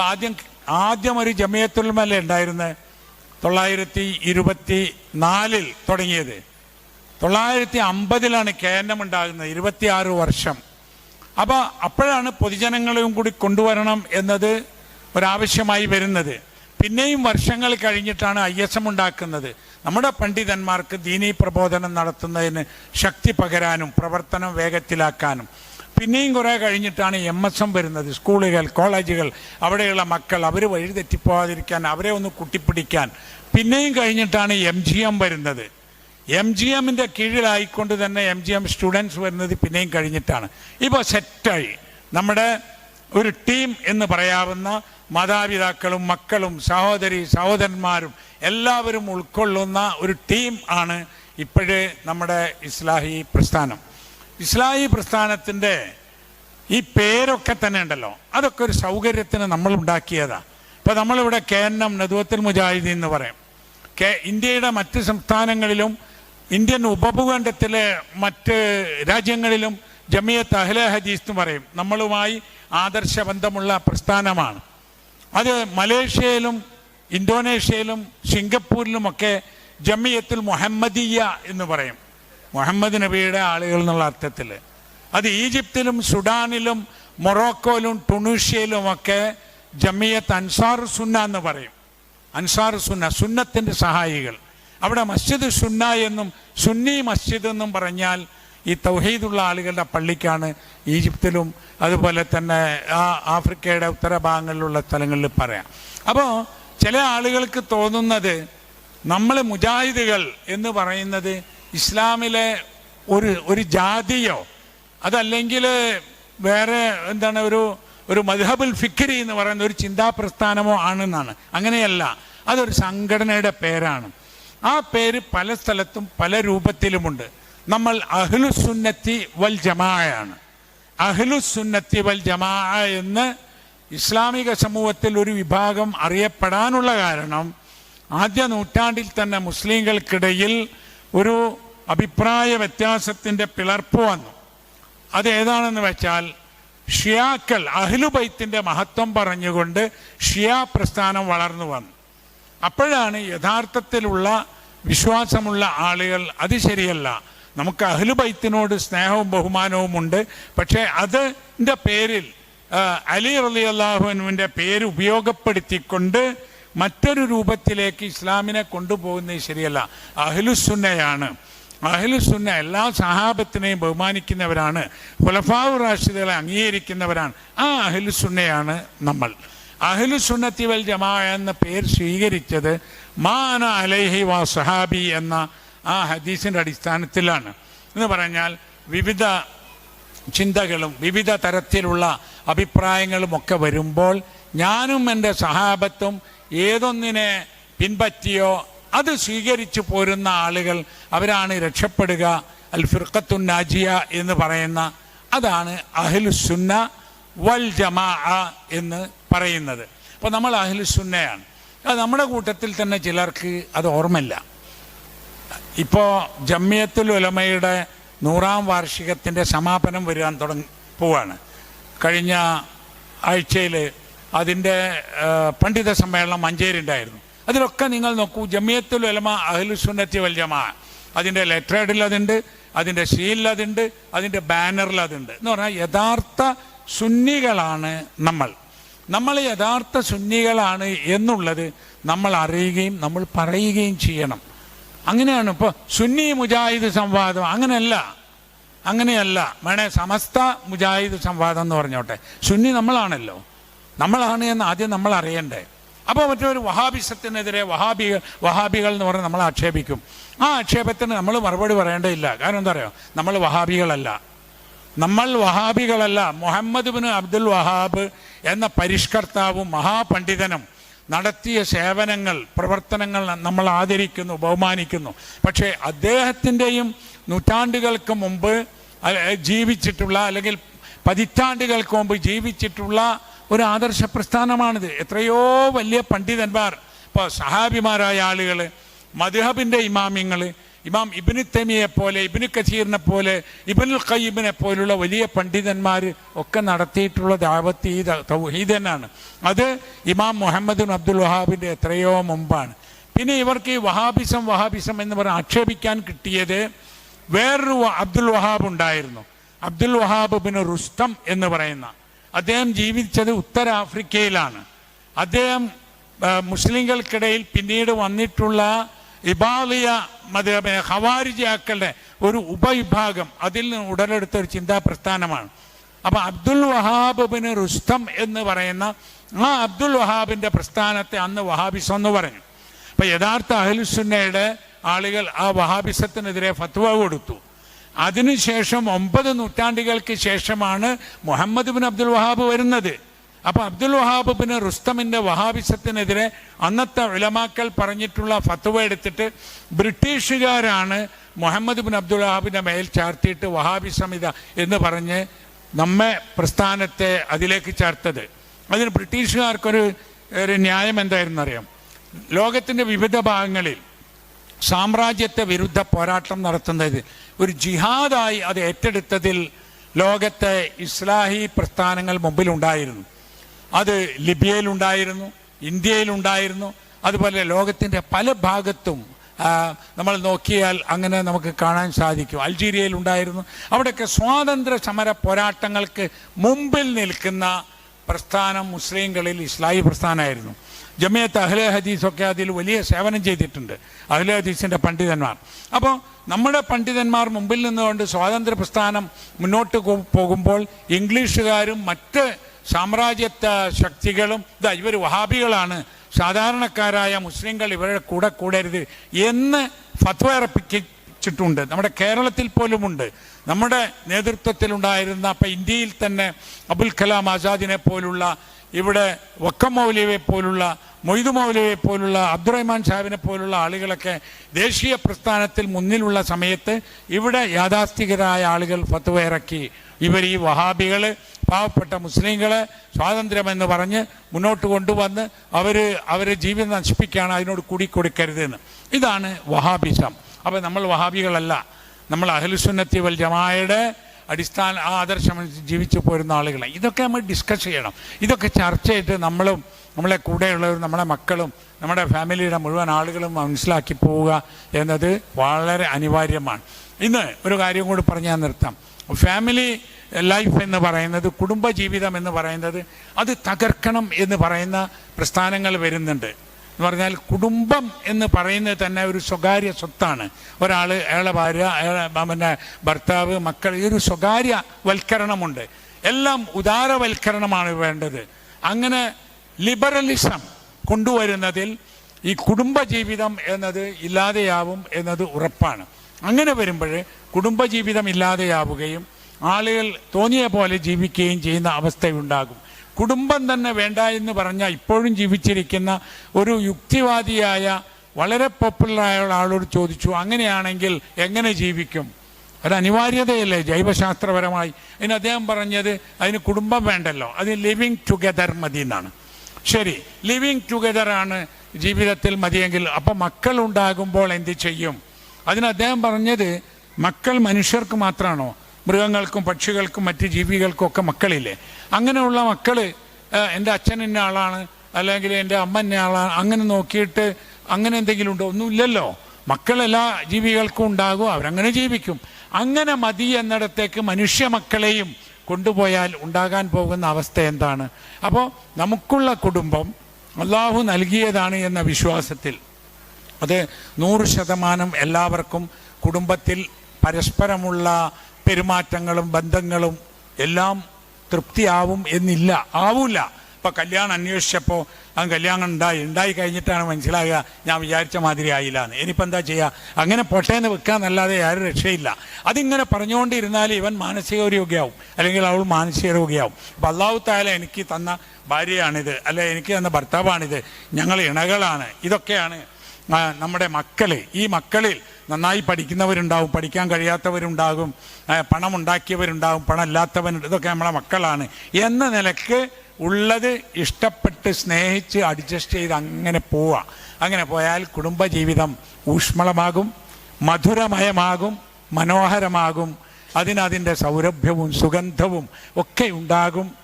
അപ്പം ആദ്യം ആദ്യം ഒരു ജമിയത്തുൽമല ഉണ്ടായിരുന്നത് തൊള്ളായിരത്തി ഇരുപത്തി നാലിൽ തുടങ്ങിയത്. തൊള്ളായിരത്തി അമ്പതിലാണ് കേന്ദ്രം ഉണ്ടാകുന്നത് ഇരുപത്തിയാറ് വർഷം. അപ്പോൾ അപ്പോഴാണ് പൊതുജനങ്ങളെയും കൂടി കൊണ്ടുവരണം എന്നത് ഒരാവശ്യമായി വരുന്നത്. പിന്നെയും വർഷങ്ങൾ കഴിഞ്ഞിട്ടാണ് ഐ എസ് എം ഉണ്ടാക്കുന്നത്. നമ്മുടെ പണ്ഡിതന്മാർക്ക് ദീനീ പ്രബോധനം നടത്തുന്നതിന് ശക്തി പകരാനും പ്രവർത്തനം വേഗത്തിലാക്കാനും. പിന്നെയും കുറേ കഴിഞ്ഞിട്ടാണ് എം എസ് എം വരുന്നത്. സ്കൂളുകൾ കോളേജുകൾ അവിടെയുള്ള മക്കൾ. അവർ വഴിതെറ്റിപ്പോവാതിരിക്കാൻ അവരെ ഒന്ന് കുട്ടിപ്പിടിക്കാൻ. പിന്നെയും കഴിഞ്ഞിട്ടാണ് എം ജി എം വരുന്നത്. എം ജി എമ്മിന്റെ കീഴിലായിക്കൊണ്ട് തന്നെ എം ജി എം സ്റ്റുഡൻസ് വരുന്നത് പിന്നെയും കഴിഞ്ഞിട്ടാണ്. ഇപ്പോൾ സെറ്റായി നമ്മുടെ ഒരു ടീം എന്ന് പറയാവുന്ന മാതാപിതാക്കളും മക്കളും സഹോദരി സഹോദരന്മാരും എല്ലാവരും ഉൾക്കൊള്ളുന്ന ഒരു ടീം ആണ് ഇപ്പോഴേ നമ്മുടെ ഇസ്ലാഹി പ്രസ്ഥാനം. ഇസ്ലാഹി പ്രസ്ഥാനത്തിന്റെ ഈ പേരൊക്കെ തന്നെ ഉണ്ടല്ലോ. അതൊക്കെ ഒരു സൗകര്യത്തിന് നമ്മൾ ഉണ്ടാക്കിയതാണ് ഇപ്പൊ നമ്മളിവിടെ K N M Nadvathul Mujahideen എന്ന് പറയും. കെ ഇന്ത്യയുടെ മറ്റ് സംസ്ഥാനങ്ങളിലും ഇന്ത്യൻ ഉപഭൂഖണ്ഡത്തിലെ മറ്റ് രാജ്യങ്ങളിലും ജമിയത്ത് അഹ്ലെ ഹദീസ് എന്ന് പറയും. നമ്മളുമായി ആദർശ ബന്ധമുള്ള പ്രസ്ഥാനമാണ്. അത് മലേഷ്യയിലും ഇന്തോനേഷ്യയിലും സിംഗപ്പൂരിലുമൊക്കെ ജമിയത്തുൽ മുഹമ്മദിയ എന്ന് പറയും. മുഹമ്മദ് നബിയുടെ ആളുകൾ എന്നുള്ള അർത്ഥത്തിൽ അത് ഈജിപ്തിലും സുഡാനിലും മൊറോക്കോയിലും ടുണീഷ്യയിലുമൊക്കെ ജമിയത്ത് അൻസാർ സുന്ന എന്ന് പറയും. അൻസാർ സുന്ന സുന്നത്തിന്റെ സഹായികൾ. അവിടെ മസ്ജിദ് സുന്ന എന്നും സുന്നി മസ്ജിദ് എന്നും പറഞ്ഞാൽ ഈ തൗഹീദുള്ള ആളുകളുടെ പള്ളിക്കാണ് ഈജിപ്തിലും അതുപോലെ തന്നെ ആ ആഫ്രിക്കയുടെ ഉത്തരഭാഗങ്ങളിലുള്ള സ്ഥലങ്ങളിൽ പറയാം. അപ്പോൾ ചില ആളുകൾക്ക് തോന്നുന്നത് നമ്മൾ മുജാഹിദുകൾ എന്ന് പറയുന്നത് ഇസ്ലാമിലെ ഒരു ഒരു ജാതിയോ അതല്ലെങ്കിൽ വേറെ എന്താണ് ഒരു ഒരു മദ്ഹബുൽ ഫിക്രി എന്ന് പറയുന്ന ഒരു ചിന്താ പ്രസ്ഥാനമോ ആണെന്നാണ്. അങ്ങനെയല്ല അതൊരു സംഘടനയുടെ പേരാണ്. ആ പേര് പല സ്ഥലത്തും പല രൂപത്തിലുമുണ്ട്. നമ്മൾ അഹ്ലുസുന്നത്തി വൽ ജമാഅയാണ്. അഹ്ലുസുന്നത്തി വൽ ജമാ എന്ന് ഇസ്ലാമിക സമൂഹത്തിൽ ഒരു വിഭാഗം അറിയപ്പെടാനുള്ള കാരണം ആദ്യ നൂറ്റാണ്ടിൽ തന്നെ മുസ്ലിങ്ങൾക്കിടയിൽ ഒരു അഭിപ്രായ വ്യത്യാസത്തിന്റെ പിളർപ്പ് വന്നു. അത് ഏതാണെന്ന് വെച്ചാൽ ഷിയാക്കൾ അഹ്ലുബൈത്തിന്റെ മഹത്വം പറഞ്ഞുകൊണ്ട് ഷിയാ പ്രസ്ഥാനം വളർന്നു വന്നു. അപ്പോഴാണ് യഥാർത്ഥത്തിലുള്ള വിശ്വാസമുള്ള ആളുകൾ അത് ശരിയല്ല. നമുക്ക് അഹ്ലുബൈത്തിനോട് സ്നേഹവും ബഹുമാനവും ഉണ്ട്. പക്ഷേ അതിന്റെ പേരിൽ അലി അലി അള്ളാഹുവിന്റെ പേര് ഉപയോഗപ്പെടുത്തിക്കൊണ്ട് മറ്റൊരു രൂപത്തിലേക്ക് ഇസ്ലാമിനെ കൊണ്ടുപോകുന്നത് ശരിയല്ല. അഹ്ലുസുന്നയാണ് അഹ്ലുസുന്ന എല്ലാ സഹാബത്തിനെയും ബഹുമാനിക്കുന്നവരാണ്. ഖുലഫാവ് റാഷിദുകളെ അംഗീകരിക്കുന്നവരാണ്. ആ അഹ്ലുസുന്നയാണ് നമ്മൾ. അഹ്ലുസുന്നത്തി വൽ ജമാ എന്ന പേര് സ്വീകരിച്ചത് മാന അലൈഹി വാ സഹാബി എന്ന ആ ഹദീസിന്റെ അടിസ്ഥാനത്തിലാണ്. എന്ന് പറഞ്ഞാൽ വിവിധ ചിന്തകളും വിവിധ തരത്തിലുള്ള അഭിപ്രായങ്ങളും ഒക്കെ വരുമ്പോൾ ഞാനും എന്റെ സഹാബത്തും ഏതൊന്നിനെ പിൻപറ്റിയോ അത് സ്വീകരിച്ചു പോരുന്ന ആളുകൾ അവരാണ് രക്ഷപ്പെടുക അൽ ഫിർഖത്തു നാജിയ എന്ന് പറയുന്ന അതാണ് അഹ്ലുസുന്ന വൽ ജമാ എന്ന് പറയുന്നത്. അപ്പോൾ നമ്മൾ അഹ്ലുസുന്നയാണ് നമ്മുടെ കൂട്ടത്തിൽ തന്നെ ചിലർക്ക് അത് ഓർമ്മയില്ല. ഇപ്പോൾ ജമ്മിയത്തുൽ ഉലമയുടെ നൂറാം വാർഷികത്തിന്റെ സമാപനം വരാൻ തുടങ്ങി പോവാണ്. കഴിഞ്ഞ ആഴ്ചയിൽ അതിന്റെ പണ്ഡിത സമ്മേളനം മഞ്ചേരി ഉണ്ടായിരുന്നു അതിലൊക്കെ നിങ്ങൾ നോക്കൂ ജമിയത്തുൽ ഉലമ അഹ്ലുസുന്നത്തി വൽ ജമാ. അതിന്റെ ലെറ്ററേഡിൽ അതുണ്ട് അതിന്റെ ഷീലിൽ അതുണ്ട് അതിന്റെ ബാനറിൽ അതുണ്ട്. എന്ന് പറഞ്ഞാൽ യഥാർത്ഥ സുന്നികളാണ് നമ്മൾ. നമ്മൾ യഥാർത്ഥ സുന്നികളാണ് എന്നുള്ളത് നമ്മൾ അറിയുകയും നമ്മൾ പറയുകയും ചെയ്യണം. അങ്ങനെയാണ് ഇപ്പോൾ സുന്നി മുജാഹിദ് സംവാദം. അങ്ങനെയല്ല. അങ്ങനെയല്ല. വേണേ സമസ്ത മുജാഹിദ് സംവാദം എന്ന് പറഞ്ഞോട്ടെ. സുന്നി നമ്മളാണല്ലോ. നമ്മളാണ് എന്ന് ആദ്യം നമ്മൾ അറിയണ്ടേ. അപ്പോൾ ഒരു വഹാബിസത്തിനെതിരെ വഹാബി വഹാബികൾ എന്ന് പറഞ്ഞ് നമ്മൾ ആക്ഷേപിക്കും. ആ ആക്ഷേപത്തിന് നമ്മൾ മറുപടി പറയേണ്ടതില്ല. കാരണം എന്താ പറയുക നമ്മൾ വഹാബികളല്ല. നമ്മൾ വഹാബികളല്ല. മുഹമ്മദ് ബിൻ അബ്ദുൽ വഹാബ് എന്ന പരിഷ്കർത്താവും മഹാപണ്ഡിതനും നടത്തിയ സേവനങ്ങൾ പ്രവർത്തനങ്ങൾ നമ്മൾ ആദരിക്കുന്നു ബഹുമാനിക്കുന്നു. പക്ഷേ അദ്ദേഹത്തിന്റെയും നൂറ്റാണ്ടുകൾക്ക് മുമ്പ് ജീവിച്ചിട്ടുള്ള അല്ലെങ്കിൽ പതിറ്റാണ്ടുകൾക്ക് മുമ്പ് ജീവിച്ചിട്ടുള്ള ഒരു ആദർശ പ്രസ്ഥാനമാണിത്. എത്രയോ വലിയ പണ്ഡിതന്മാർ ഇപ്പോൾ സഹാബിമാരായ ആളുകൾ മധുഹബിന്റെ ഇമാമിങ്ങൾ ഇമാം ഇബിന് തെമിയെ പോലെ ഇബിന് കസീറിനെ പോലെ ഇബിനുൽ ഖയ്യിബിനെ പോലുള്ള വലിയ പണ്ഡിതന്മാർ ഒക്കെ നടത്തിയിട്ടുള്ള ദാവത്ത് ഈ തന്നെയാണ്. അത് ഇമാം മുഹമ്മദ് അബ്ദുൽ വഹാബിന്റെ എത്രയോ മുമ്പാണ്. പിന്നെ ഇവർക്ക് ഈ വഹാബിസം വഹാബിസം എന്ന് പറഞ്ഞ് ആക്ഷേപിക്കാൻ കിട്ടിയത് വേറൊരു അബ്ദുൽ വഹാബ് ഉണ്ടായിരുന്നു. അബ്ദുൽ വഹാബ് ബിൻ റുസ്തം എന്ന് പറയുന്ന അദ്ദേഹം ജീവിച്ചത് ഉത്തരാഫ്രിക്കയിലാണ്. അദ്ദേഹം മുസ്ലിങ്ങൾക്കിടയിൽ പിന്നീട് വന്നിട്ടുള്ള ഇബാലിയ മത ഹവാരിജാക്കളുടെ ഒരു ഉപവിഭാഗം അതിൽ നിന്ന് ഉടലെടുത്ത ഒരു ചിന്താ പ്രസ്ഥാനമാണ് അപ്പൊ അബ്ദുൽ വഹാബ് ബിൻ റുസ്തം എന്ന് പറയുന്ന ആ അബ്ദുൽ വഹാബിന്റെ പ്രസ്ഥാനത്തെ അന്ന് വഹാബിസം എന്ന് പറഞ്ഞു. അപ്പൊ യഥാർത്ഥ അഹലുസുന്നയുടെ ആളുകൾ ആ വഹാബിസത്തിനെതിരെ ഫത്വ കൊടുത്തു. അതിനുശേഷം ഒമ്പത് നൂറ്റാണ്ടുകൾക്ക് ശേഷമാണ് മുഹമ്മദ് ബിൻ അബ്ദുൽ വഹാബ് വരുന്നത്. അപ്പൊ അബ്ദുൽ വഹാബ് ബിൻ റുസ്തമിന്റെ വഹാബിസത്തിനെതിരെ അന്നത്തെ ഉലമാക്കൽ പറഞ്ഞിട്ടുള്ള ഫത്വ എടുത്തിട്ട് ബ്രിട്ടീഷുകാരാണ് മുഹമ്മദ് ബിൻ അബ്ദുൽ വഹാബിന്റെ മേൽ ചാർത്തിയിട്ട് വഹാബിസം ഇത എന്ന് പറഞ്ഞ് നമ്മെ പ്രസ്ഥാനത്തെ അതിലേക്ക് ചേർത്തത്. അതിന് ബ്രിട്ടീഷുകാർക്കൊരു ഒരു ന്യായം എന്തായിരുന്നു അറിയാം വിവിധ ഭാഗങ്ങളിൽ സാമ്രാജ്യത്തെ വിരുദ്ധ പോരാട്ടം നടത്തുന്നത്. ഒരു ജിഹാദായി അത് ഏറ്റെടുത്തതിൽ ലോകത്തെ ഇസ്ലാഹി പ്രസ്ഥാനങ്ങൾ മുമ്പിലുണ്ടായിരുന്നു. അത് ലിബിയയിലുണ്ടായിരുന്നു ഇന്ത്യയിലുണ്ടായിരുന്നു അതുപോലെ ലോകത്തിന്റെ പല ഭാഗത്തും നമ്മൾ നോക്കിയാൽ അങ്ങനെ നമുക്ക് കാണാൻ സാധിക്കും. അൾജീരിയയിലുണ്ടായിരുന്നു. അവിടെയൊക്കെ സ്വാതന്ത്ര്യ സമര പോരാട്ടങ്ങൾക്ക് മുമ്പിൽ നിൽക്കുന്ന പ്രസ്ഥാനം മുസ്ലിങ്ങളിൽ ഇസ്ലാഹി പ്രസ്ഥാനമായിരുന്നു. ജമിയത്ത് അഹ്ലെ ഹദീസൊക്കെ അതിൽ വലിയ സേവനം ചെയ്തിട്ടുണ്ട്. അഹ്ലെ ഹദീസിന്റെ പണ്ഡിതന്മാർ. അപ്പോൾ നമ്മുടെ പണ്ഡിതന്മാർ മുമ്പിൽ നിന്നുകൊണ്ട് സ്വാതന്ത്ര്യ പ്രസ്ഥാനം മുന്നോട്ട് പോകുമ്പോൾ ഇംഗ്ലീഷുകാരും മറ്റ് സാമ്രാജ്യത്വ ശക്തികളും ഇതാ ഇവർ വഹാബികളാണ്. സാധാരണക്കാരായ മുസ്ലിങ്ങൾ ഇവരുടെ കൂടെ കൂടരുത് എന്ന് ഫത്വ ഇറപ്പിച്ചിട്ടുണ്ട് നമ്മുടെ കേരളത്തിൽ പോലുമുണ്ട്. നമ്മുടെ നേതൃത്വത്തിലുണ്ടായിരുന്ന അപ്പം ഇന്ത്യയിൽ തന്നെ അബുൽ കലാം ആസാദിനെ പോലുള്ള ഇവിടെ വക്കം മൗലവിയെ പോലുള്ള മൊയ്തു മൗലവിയെ പോലുള്ള അബ്ദുറഹ്മാൻ സാഹിബിനെ പോലുള്ള ആളുകളൊക്കെ ദേശീയ പ്രസ്ഥാനത്തിൽ മുന്നിലുള്ള സമയത്ത് ഇവിടെ യാഥാസ്ഥികരായ ആളുകൾ ഫത്വ ഇറക്കി. ഇവർ ഈ വഹാബികൾ പാവപ്പെട്ട മുസ്ലിങ്ങളെ സ്വാതന്ത്ര്യമെന്ന് പറഞ്ഞ് മുന്നോട്ട് കൊണ്ടുവന്ന് അവർ അവരെ ജീവിതം നശിപ്പിക്കുകയാണ് അതിനോട് കൂടി കൊടുക്കരുതെന്ന്. ഇതാണ് വഹാബിസം. അപ്പോൾ നമ്മൾ വഹാബികളല്ല. നമ്മൾ അഹലുസുന്നത്തി വൽ ജമായയുടെ അടിസ്ഥാന ആ ജീവിച്ചു പോരുന്ന ആളുകളെ. ഇതൊക്കെ നമ്മൾ ഡിസ്കസ് ചെയ്യണം. ഇതൊക്കെ ചർച്ച ചെയ്ത് നമ്മളും നമ്മളെ കൂടെയുള്ളവരും നമ്മുടെ മക്കളും നമ്മുടെ ഫാമിലിയുടെ മുഴുവൻ ആളുകളും മനസ്സിലാക്കി പോവുക എന്നത് വളരെ അനിവാര്യമാണ്. ഇന്ന് ഒരു കാര്യം കൂടി പറഞ്ഞാൽ നിർത്താം. ഫാമിലി ലൈഫ് എന്ന് പറയുന്നത് കുടുംബജീവിതം എന്ന് പറയുന്നത് അത് തകർക്കണം എന്ന് പറയുന്ന പ്രസ്ഥാനങ്ങൾ വരുന്നുണ്ട്. എന്ന് പറഞ്ഞാൽ കുടുംബം എന്ന് പറയുന്നത് തന്നെ ഒരു സ്വകാര്യ സ്വത്താണ്. ഒരാൾ അയാളെ ഭാര്യ അയാളെ പിന്നെ ഭർത്താവ് മക്കൾ ഈ ഒരു സ്വകാര്യ വൽക്കരണമുണ്ട്. എല്ലാം ഉദാരവൽക്കരണമാണ് വേണ്ടത്. അങ്ങനെ ലിബറലിസം കൊണ്ടുവരുന്നതിൽ ഈ കുടുംബജീവിതം എന്നത് ഇല്ലാതെയാവും എന്നത് ഉറപ്പാണ്. അങ്ങനെ വരുമ്പോൾ കുടുംബജീവിതം ഇല്ലാതെയാവുകയും ആളുകൾ തോന്നിയ പോലെ ജീവിക്കുകയും ചെയ്യുന്ന അവസ്ഥയുണ്ടാകും. കുടുംബം തന്നെ വേണ്ട എന്ന് പറഞ്ഞാൽ ഇപ്പോഴും ജീവിച്ചിരിക്കുന്ന ഒരു യുക്തിവാദിയായ വളരെ പോപ്പുലറായ ആളോട് ചോദിച്ചു അങ്ങനെയാണെങ്കിൽ എങ്ങനെ ജീവിക്കും? ഒരു അനിവാര്യതയല്ലേ ജൈവശാസ്ത്രപരമായി. അതിന് അദ്ദേഹം പറഞ്ഞത് അതിന് കുടുംബം വേണ്ടല്ലോ അത് ലിവിങ് ടുഗദർ മതി എന്നാണ്. ശരി ലിവിങ് ടുഗദർ ആണ് ജീവിതത്തിൽ മതിയെങ്കിൽ അപ്പം മക്കൾ ഉണ്ടാകുമ്പോൾ എന്ത് ചെയ്യും? അതിന് അദ്ദേഹം പറഞ്ഞത് മക്കൾ മനുഷ്യർക്ക് മാത്രമാണോ മൃഗങ്ങൾക്കും പക്ഷികൾക്കും മറ്റ് ജീവികൾക്കും ഒക്കെ മക്കളില്ലേ? അങ്ങനെയുള്ള മക്കൾ എന്റെ അച്ഛൻ എന്ന ആളാണ് അല്ലെങ്കിൽ എന്റെ അമ്മ എന്ന ആളാണ് അങ്ങനെ നോക്കിയിട്ട് അങ്ങനെ എന്തെങ്കിലും ഉണ്ടോ? ഒന്നുമില്ലല്ലോ മക്കളെല്ലാ ജീവികൾക്കും ഉണ്ടാകും അവരങ്ങനെ ജീവിക്കും. അങ്ങനെ മതി എന്നിടത്തേക്ക് മനുഷ്യ മക്കളെയും കൊണ്ടുപോയാൽ ഉണ്ടാകാൻ പോകുന്ന അവസ്ഥ എന്താണ്? അപ്പോൾ നമുക്കുള്ള കുടുംബം അള്ളാഹു നൽകിയതാണ് എന്ന വിശ്വാസത്തിൽ. അത് നൂറ് ശതമാനം എല്ലാവർക്കും കുടുംബത്തിൽ പരസ്പരമുള്ള പെരുമാറ്റങ്ങളും ബന്ധങ്ങളും എല്ലാം തൃപ്തിയാവും എന്നില്ല. ആവൂല. ഇപ്പൊ കല്യാണം അന്വേഷിച്ചപ്പോൾ അവൻ കല്യാണം ഉണ്ടായി. ഉണ്ടായി കഴിഞ്ഞിട്ടാണ് മനസ്സിലാകുക ഞാൻ വിചാരിച്ച മാതിരി ആയില്ല എന്ന് ഇനിയിപ്പോൾ എന്താ ചെയ്യുക അങ്ങനെ പൊട്ടേന്ന് വെക്കാന്നല്ലാതെ ആരും രക്ഷയില്ല. അതിങ്ങനെ പറഞ്ഞുകൊണ്ടിരുന്നാൽ ഇവൻ മാനസിക രോഗിയാവും അല്ലെങ്കിൽ അവൾ മാനസിക രോഗിയാവും അപ്പം അള്ളാഹു എനിക്ക് തന്ന ഭാര്യയാണിത്. അല്ലെ എനിക്ക് തന്ന ഭർത്താവാണിത്. ഞങ്ങൾ ഇണകളാണ്. ഇതൊക്കെയാണ് നമ്മുടെ മക്കൾ ഈ മക്കളിൽ നന്നായി പഠിക്കുന്നവരുണ്ടാവും പഠിക്കാൻ കഴിയാത്തവരുണ്ടാകും പണം ഉണ്ടാക്കിയവരുണ്ടാവും പണം ഇല്ലാത്തവൻ ഇതൊക്കെ നമ്മളെ മക്കളാണ്. എന്ന നിലയ്ക്ക് ഉള്ളത് ഇഷ്ടപ്പെട്ട് സ്നേഹിച്ച് അഡ്ജസ്റ്റ് ചെയ്ത് അങ്ങനെ പോവാം. അങ്ങനെ പോയാൽ കുടുംബജീവിതം ഊഷ്മളമാകും മധുരമയമാകും മനോഹരമാകും അതിനതിന്റെ സൗരഭ്യവും സുഗന്ധവും ഒക്കെ ഉണ്ടാകും.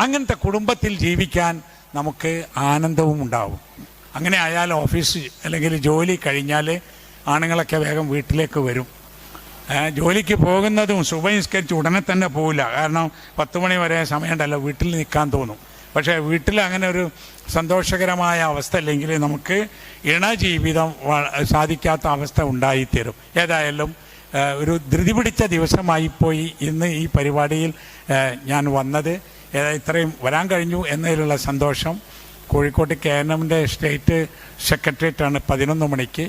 അങ്ങനത്തെ കുടുംബത്തിൽ ജീവിക്കാൻ നമുക്ക് ആനന്ദവും ഉണ്ടാവും. അങ്ങനെ ആയാൽ ഓഫീസ് അല്ലെങ്കിൽ ജോലി കഴിഞ്ഞാൽ ആണുങ്ങളൊക്കെ വേഗം വീട്ടിലേക്ക് വരും. ജോലിക്ക് പോകുന്നതും സുബഹിസ്കരിച്ച് ഉടനെ തന്നെ പോവില്ല. കാരണം പത്ത് മണി വരെ സമയമുണ്ടല്ലോ വീട്ടിൽ നിൽക്കാൻ തോന്നും. പക്ഷേ വീട്ടിൽ അങ്ങനെ ഒരു സന്തോഷകരമായ അവസ്ഥ അല്ലെങ്കിൽ നമുക്ക് ഇണജീവിതം ജീവിതം സാധിക്കാത്ത അവസ്ഥ ഉണ്ടായിത്തീരും. ഏതായാലും ഒരു ധൃതി പിടിച്ച ദിവസമായി പോയി ഇന്ന് ഈ പരിപാടിയിൽ ഞാൻ വന്നത്. ഇത്രയും വരാൻ കഴിഞ്ഞു എന്നതിലുള്ള സന്തോഷം. കോഴിക്കോട്ട് കെ എൻ എമ്മിന്റെ സ്റ്റേറ്റ് സെക്രട്ടേറിയറ്റാണ് പതിനൊന്ന് മണിക്ക്.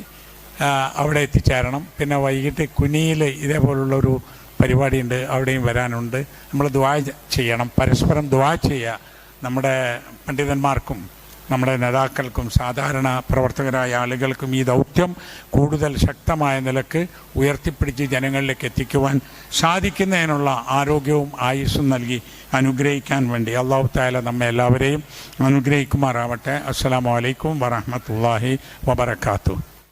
അവിടെ എത്തിച്ചേരണം. പിന്നെ വൈകിട്ട് കുനിയിൽ ഇതേപോലുള്ളൊരു പരിപാടിയുണ്ട് അവിടെയും വരാനുണ്ട്. നമ്മൾ ദ്വാ ചെയ്യണം. പരസ്പരം ദ്വാ ചെയ്യുക. നമ്മുടെ പണ്ഡിതന്മാർക്കും നമ്മുടെ നേതാക്കൾക്കും സാധാരണ പ്രവർത്തകരായ ആളുകൾക്കും ഈ ദൗത്യം കൂടുതൽ ശക്തമായ നിലയ്ക്ക് ഉയർത്തിപ്പിടിച്ച് ജനങ്ങളിലേക്ക് എത്തിക്കുവാൻ സാധിക്കുന്നതിനുള്ള ആരോഗ്യവും ആയുസ്സും നൽകി അനുഗ്രഹിക്കാൻ വേണ്ടി അള്ളാഹു താല നമ്മെ എല്ലാവരെയും അനുഗ്രഹിക്കുമാറാവട്ടെ. അസ്സാം വലൈക്കും വറഹമത്തല്ലാഹി വബർക്കാത്തു